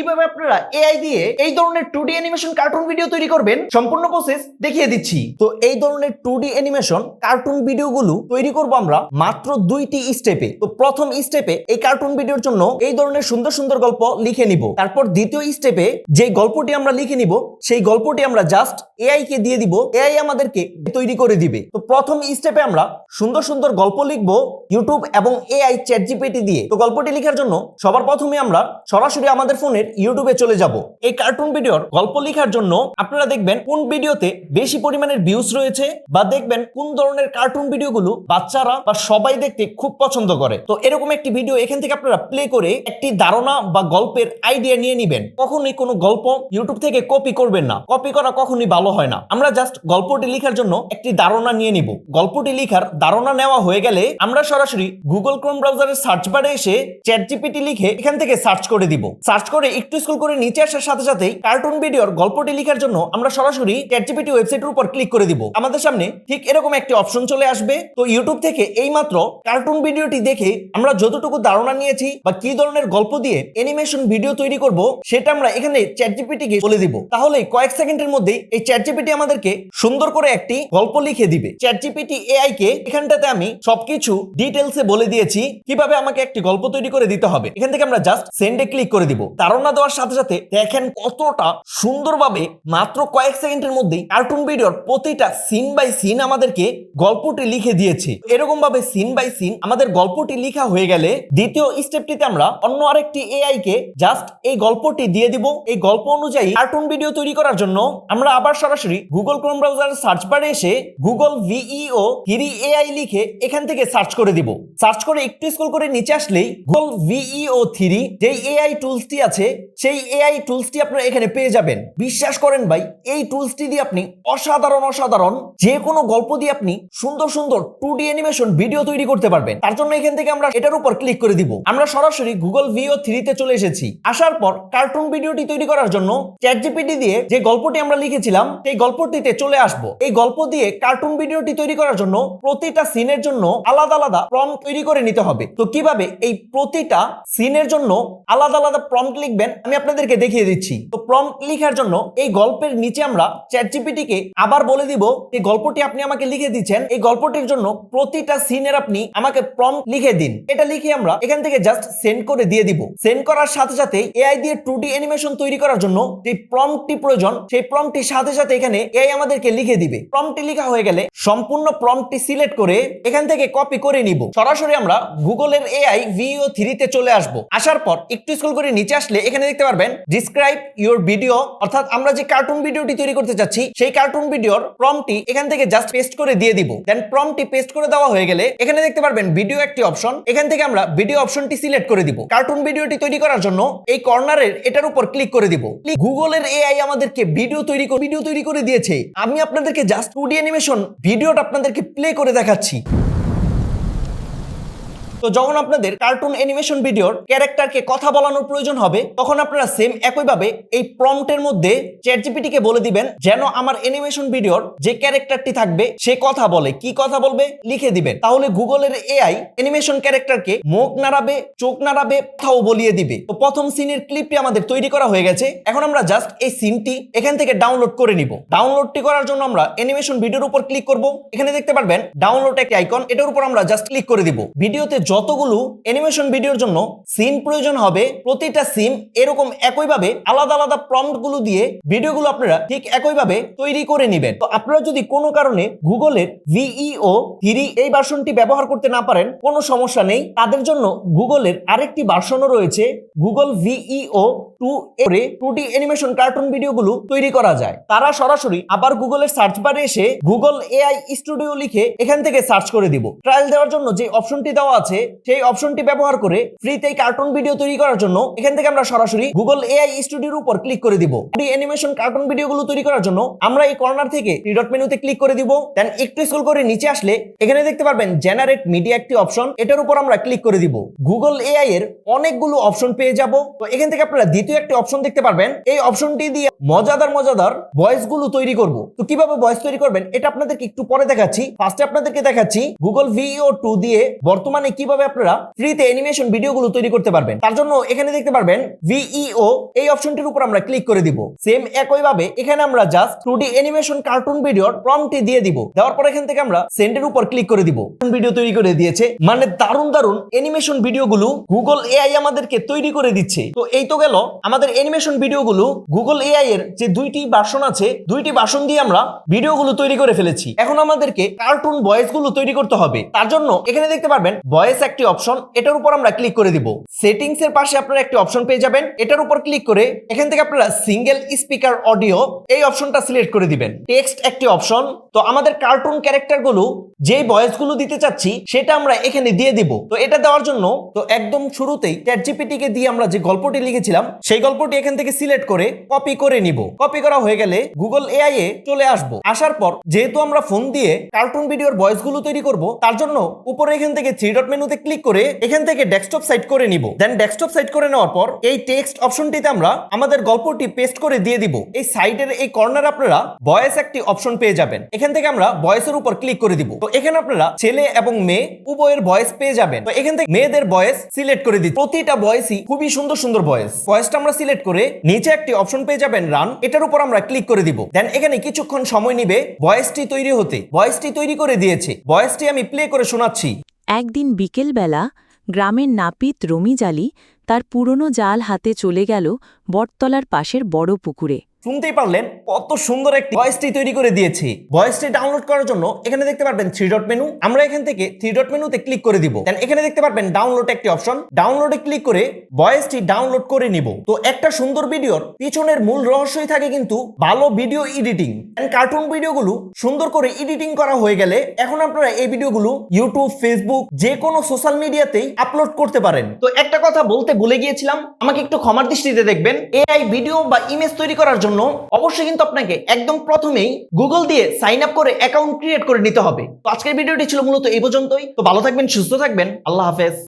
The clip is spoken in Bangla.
কীভাবে আপনারা এআই দিয়ে এই ধরনের two D animation cartoon video তৈরি করবেন, সম্পূর্ণ প্রসেস দেখিয়ে দিচ্ছি। তো এই ধরনের টু ডি অ্যানিমেশন কার্টুন ভিডিওগুলো তৈরি করব আমরা মাত্র দুইটি স্টেপে তো প্রথম স্টেপে এই কার্টুন ভিডিওর জন্য এই ধরনের সুন্দর সুন্দর গল্প লিখে নিব। তারপর দ্বিতীয় স্টেপে যে গল্পটি আমরা লিখে নিব, সেই গল্পটি আমরা জাস্ট এআই কে দিয়ে দিব এআই আমাদেরকে তৈরি করে দিবে। তো প্রথম স্টেপে আমরা সুন্দর সুন্দর গল্প লিখব ইউটিউব এবং এআই চ্যাট জিপিটি দিয়ে। তো গল্পটি লেখার জন্য সবার প্রথমে আমরা সরাসরি আমাদের ফোনের ইউটিউবে চলে যাব। এই কার্টুন ভিডিওর গল্প লেখার জন্য আপনারা দেখবেন কোন ভিডিওতে বেশি পরিমাণের ভিউজ রয়েছে বা দেখবেন কোন ধরনের কার্টুন ভিডিওগুলো বাচ্চারা বা সবাই দেখতে খুব পছন্দ করে। তো এরকম একটি ভিডিও এখান থেকে আপনারা প্লে করে একটি ধারণা বা গল্পের আইডিয়া নিয়ে নিবেন। কখনোই কোনো গল্প ইউটিউব থেকে কপি করবেন না। কপি করা কখনোই ভালো হয় না। আমরা জাস্ট গল্পটি লেখার জন্য একটি ধারণা নিয়ে নিব। গল্পটি লেখার ধারণা নেওয়া হয়ে গেলে আমরা সরাসরি গুগল ক্রোম ব্রাউজারের সার্চ বারে এসে চ্যাট জিপিটি লিখে এখান থেকে সার্চ করে দিব। সার্চ করে একটু স্কুল করে নিচে আসার সাথে সাথেই কার্টুন ভিডিওর গল্পটি লেখার জন্য আমরা সরাসরি চ্যাট জিপিটি ওয়েবসাইটের উপর ক্লিক করে দিব। আমাদের সামনে ঠিক এরকম একটি অপশন চলে আসবে। তো ইউটিউব থেকে এই মাত্র কার্টুন ভিডিওটি দেখে আমরা যতটুকু ধারণা নিয়েছি বা কি ধরনের গল্প দিয়ে অ্যানিমেশন ভিডিও তৈরি করব, সেটা আমরা এখানে চ্যাট জিপিটিকে বলে দিব। তাহলে কয়েক সেকেন্ডের মধ্যেই এই চ্যাট জিপিটি আমাদেরকে সুন্দর করে একটি গল্প লিখে দিবে। চ্যাট জিপিটি এআই কে এখানটাতে আমি সবকিছু ডিটেলসে বলে দিয়েছি। কীভাবে আমাকে একটি গল্প তৈরি করে দিতে হবে। এখান থেকে আমরা জাস্ট সেন্ডে ক্লিক করে দিব। ধারণা দেওয়ার সাথে সাথে দেখেন কতটা সুন্দরভাবে মাত্র কয়েক সেকেন্ডের মধ্যেই কার্টুন ভিডিওর প্রতিটা সিন বাই সিন আমাদেরকে গল্পটি লিখে দিয়েছে। এরকম ভাবে সিন বাই সিন আমাদের গল্পটি লিখা হয়ে গেলে দ্বিতীয় স্টেপটিতে আমরা অন্য আরেকটি এআই কে জাস্ট এই গল্পটি দিয়ে দিব। এই গল্প অনুযায়ী কার্টুন ভিডিও তৈরি করার জন্য আমরা আবার সরাসরি গুগল ক্রোম ব্রাউজারের সার্চ বারে এসে গুগল ভিইও থ্রি এআই লিখে এখান থেকে সার্চ করে দিব। সার্চ করে একটু স্ক্রল করে নিচে আসলেই গুগল ভিইও থ্রি যেই এআই টুলসটি আছে সেই এআই টুলসটি আপনারা এখানে পেয়ে যাবেন। বিশ্বাস করেন ভাই, এই টুলসটি দিয়ে আপনি অসাধারণ অসাধারণ যে কোনো গল্প দিয়ে আপনি সুন্দর সুন্দর টু ডি অ্যানিমেশন ভিডিও তৈরি করতে পারবেন। তার জন্য এখান থেকে আমরা এটার উপর ক্লিক করে দিব। আমরা সরাসরি গুগল ভিও থ্রিতে চলে এসেছি। আসার পর কার্টুন ভিডিওটি তৈরি করার জন্য চ্যাট জিপিটি দিয়ে যে গল্পটি আমরা লিখেছিলাম, সেই গল্পটিতে চলে আসব। এই গল্প দিয়ে কার্টুন ভিডিওটি তৈরি করার জন্য প্রতিটা সিনের জন্য আলাদা আলাদা প্রম্পট তৈরি করে নিতে হবে। তো কীভাবে এই প্রতিটা সিনের জন্য আলাদা আলাদা প্রম্পট লিখবেন? আমি আপনাদেরকে দেখিয়ে দিচ্ছি। তো প্রম্পট লেখার জন্য এই গল্পের নিচে আমরা চ্যাট জিপিটিকে আবার বলে দিব, এই গল্পটি আপনি আমাকে লিখে দিচ্ছেন, এই গল্পটির জন্য প্রতিটা সিনের আপনি আমাকে প্রম্পট লিখে দিন। এটা লিখে আমরা এখান থেকে জাস্ট সেন্ড করে দিয়ে দিব। সেন্ড করার সাথে সাথে এআই দিয়ে টু ডি অ্যানিমেশন তৈরি করার জন্য যে প্রম্পটটি প্রয়োজন, সেই প্রম্পটটির সাথে সাথে এখানে এআই আমাদেরকে লিখে দিবে। প্রম্পটটি লেখা হয়ে গেলে সম্পূর্ণ প্রম্পটটি সিলেক্ট করে এখান থেকে কপি করে নিব। সরাসরি আমরা গুগলের এআই ভিও থ্রিতে চলে আসব। আসার পর একটু স্ক্রল করে নিচে আসলে এখানে দেখতে পারবেন ডিসক্রাইব ইউর ভিডিও অর্থাৎ আমরা যে কার্টুন ভিডিওটি তৈরি করতে চাচ্ছি, সেই কার্টুন ভিডিওর প্রম্পটটি এখান থেকে জাস্ট পেস্ট করে দিয়ে দিব। দেন প্রম্পটটি পেস্ট করে দেওয়া হয়ে গেলে এখানে দেখতে পারবেন ভিডিও একটি অপশন এখান থেকে আমরা ভিডিও অপশনটি সিলেক্ট করে দিব। কার্টুন ভিডিওটি তৈরি করার জন্য এই কর্নারের এটার উপর ক্লিক করে দিব। গুগলের এআই আমাদেরকে ভিডিও তৈরি ভিডিও তৈরি করে দিয়েছে। আমি আপনাদেরকে জাস্ট টু ডি অ্যানিমেশন ভিডিওটা আপনাদেরকে প্লে করে দেখাচ্ছি। তো যখন আপনাদের কার্টুন অ্যানিমেশন ভিডিওর ক্যারেক্টারকে কথা বলানোর প্রয়োজন হবে, তখন আপনারা সেম একইভাবে এই প্রম্পটের মধ্যে চ্যাট জিপিটিকে বলে দিবেন, যেন আমার অ্যানিমেশন ভিডিওর যে ক্যারেক্টারটি থাকবে, সে কথা বলে। কি কথা বলবে, লিখে দিবেন। তাহলে গুগলের এআই অ্যানিমেশন ক্যারেক্টারকে মুখ নাড়াবে, চোখ নাড়াবে, কথাও বলিয়ে দিবে। তো প্রথম সিনের ক্লিপটি আমাদের তৈরি করা হয়ে গেছে। এখন আমরা জাস্ট এই সিনটি এখান থেকে ডাউনলোড করে নিব। ডাউনলোডটি করার জন্য আমরা অ্যানিমেশন ভিডিওর উপর ক্লিক করব। এখানে দেখতে পারবেন ডাউনলোড একটি আইকন এটার উপর আমরা জাস্ট ক্লিক করে দিব। ভিডিওতে যতগুলো অ্যানিমেশন ভিডিওর জন্য সিন প্রয়োজন হবে, প্রতিটা সিন এরকম একইভাবে আলাদা আলাদা প্রম্পটগুলো দিয়ে ভিডিওগুলো আপনারা ঠিক একইভাবে তৈরি করে নেবেন। তো আপনারা যদি কোনো কারণে গুগলের ভিইও থ্রি এই ভার্সনটি ব্যবহার করতে না পারেন, কোনো সমস্যা নেই। তাদের জন্য গুগলের আরেকটি ভার্সনও রয়েছে, গুগল ভিইও টু এরে টু ডি অ্যানিমেশন কার্টুন ভিডিওগুলো তৈরি করা যায়। তারা সরাসরি আবার গুগলের সার্চ বারে এসে গুগল এআই স্টুডিও লিখে এখান থেকে সার্চ করে দিব। ট্রায়াল দেওয়ার জন্য যে অপশনটি দেওয়া আছে সেই অপশনটি ব্যবহার করে ফ্রিতে কার্টুন ভিডিও তৈরি করার জন্য এখান থেকে আমরা সরাসরি গুগল এআই স্টুডিওর উপর ক্লিক করে দিব। এই অ্যানিমেশন কার্টুন ভিডিওগুলো তৈরি করার জন্য আমরা এই কর্নার থেকে থ্রি ডট মেনুতে ক্লিক করে দিব। দেন একটু স্ক্রল করে নিচে আসলে এখানে দেখতে পারবেন জেনারেট মিডিয়া একটি অপশন এটার উপর আমরা ক্লিক করে দিব। গুগল এআই এর অনেকগুলো অপশন পেয়ে যাব। তো এখান থেকে আপনারা দ্বিতীয় একটি অপশন দেখতে পারবেন। এই অপশনটি দিয়ে মজাদার মজাদার ভয়েসগুলো তৈরি করব। তো কীভাবে ভয়েস তৈরি করবেন? এটা আপনাদেরকে একটু পরে দেখাচ্ছি। ফার্স্টে আপনাদেরকে দেখাচ্ছি গুগল ভিও টু দিয়ে বর্তমানে কীভাবে আপনারা ফ্রিতে অ্যানিমেশন ভিডিওগুলো তৈরি করতে পারবেন। তার জন্য এখানে দেখতে পারবেন ভিইও এই অপশনটির উপর আমরা ক্লিক করে দিব। সেম একই ভাবে এখানে আমরা just two D animation cartoon ভিডিওর প্রম্পটি দিয়ে দিব। দেওয়ার পর এখান থেকে আমরা সেন্ডের উপর ক্লিক করে দিব। ভিডিও তৈরি করে দিয়েছে। মানে দারুণ দারুণ অ্যানিমেশন ভিডিওগুলো গুগল এআই আমাদেরকে তৈরি করে দিচ্ছে। তো এই তো গেল। আমাদের অ্যানিমেশন ভিডিওগুলো গুগল এআই এর যে দুইটি বাসন আছে, দুইটি বাসন দিয়ে আমরা ভিডিওগুলো তৈরি করে ফেলেছি। এখন আমাদেরকে কার্টুন ভয়েসগুলো তৈরি করতে হবে। তার জন্য এখানে দেখতে পারবেন ভয়েস একটি অপশন এটার উপর আমরা ক্লিক করে দিব। সেটিংস এর পাশে আপনারা একটি অপশন পেয়ে যাবেন, এটার উপর ক্লিক করে এখান থেকে আপনারা সিঙ্গেল স্পিকার অডিও এই অপশনটা সিলেক্ট করে দিবেন। টেক্সট একটি অপশন তো আমাদের কার্টুন ক্যারেক্টারগুলো যে ভয়েসগুলো দিতে চাচ্ছি, সেটা আমরা এখানে দিয়ে দিব। তো এটা দেওয়ার জন্য, তো একদম শুরুতেই চ্যাট জিপিটি কে দিয়ে আমরা যে গল্পটি লিখেছিলাম, সেই গল্পটি এখান থেকে সিলেক্ট করে কপি করে নিব। কপি করা হয়ে গেলে গুগল এআই এ চলে আসব। আসার পর, যেহেতু আমরা ফোন দিয়ে কার্টুন ভিডিওর ভয়েসগুলো তৈরি করব, তার জন্য উপরে এখান থেকে থ্রি ডট মেনুতে ক্লিক করে এখান থেকে ডেস্কটপ সাইট করে নিব। দেন ডেস্কটপ সাইট করে নেওয়ার পর, এই টেক্সট অপশনটিতে আমরা আমাদের গল্পটি পেস্ট করে দিয়ে দিব। এই সাইটের এই কর্নার আপনারা ভয়েস একটি অপশন পেয়ে যাবেন। এখান থেকে আমরা ভয়েসের উপর ক্লিক করে দিব। তো এখানে আপনারা ছেলে এবং মেয়ে উভয়ের ভয়েস পেয়ে যাবেন। তো এখান থেকে মেয়েদের ভয়েস সিলেক্ট করে দিই প্রতিটা ভয়েসই খুবই সুন্দর সুন্দর ভয়েস ভয়েসটা আমরা সিলেক্ট করে নিচে একটি অপশন পেয়ে যাবেন রান। এটার উপর আমরা ক্লিক করে দিব। দেন এখানে কিছুক্ষণ সময় নিবে ভয়েসটি তৈরি হতে। ভয়েসটি তৈরি করে দিয়েছে। ভয়েসটি আমি প্লে করে শোনাচ্ছি। একদিন বিকেলবেলা গ্রামের নাপিত রমিজ আলী তার পুরনো জাল হাতে চলে গেল বটতলার পাশের বড় পুকুরে। শুনতেই পারলেন কত সুন্দর একটি ভয়েসটি তৈরি করে দিয়েছে। ভয়েসটি ডাউনলোড করার জন্য এখানে দেখতে পারবেন থ্রি ডট মেনু আমরা এখান থেকে থ্রি ডট মেনুতে ক্লিক করে দিব। দেন এখানে দেখতে পারবেন ডাউনলোড একটি অপশন ডাউনলোডে ক্লিক করে ভয়েসটি ডাউনলোড করে নিব। তো একটা সুন্দর ভিডিওর পিছনের মূল রহস্যই থাকে কিন্তু ভালো ভিডিও এডিটিং কার্টুন ভিডিওগুলো সুন্দর করে এডিটিং করা হয়ে গেলে এখন আপনারা এই ভিডিওগুলো ইউটিউব ফেসবুক যে কোনো সোশ্যাল মিডিয়াতেই আপলোড করতে পারেন। তো একটা কথা বলতে ভুলে গিয়েছিলাম, আমাকে একটু ক্ষমার দৃষ্টিতে দেখবেন। এআই ভিডিও বা ইমেজ তৈরি করার জন্য অবশ্যই কিন্তু আপনাকে একদম প্রথমেই গুগল দিয়ে সাইন আপ করে অ্যাকাউন্ট ক্রিয়েট করে নিতে হবে। তো আজকের ভিডিওটি ছিল মূলত এই পর্যন্তই। তো ভালো থাকবেন, সুস্থ থাকবেন। আল্লাহ হাফেজ।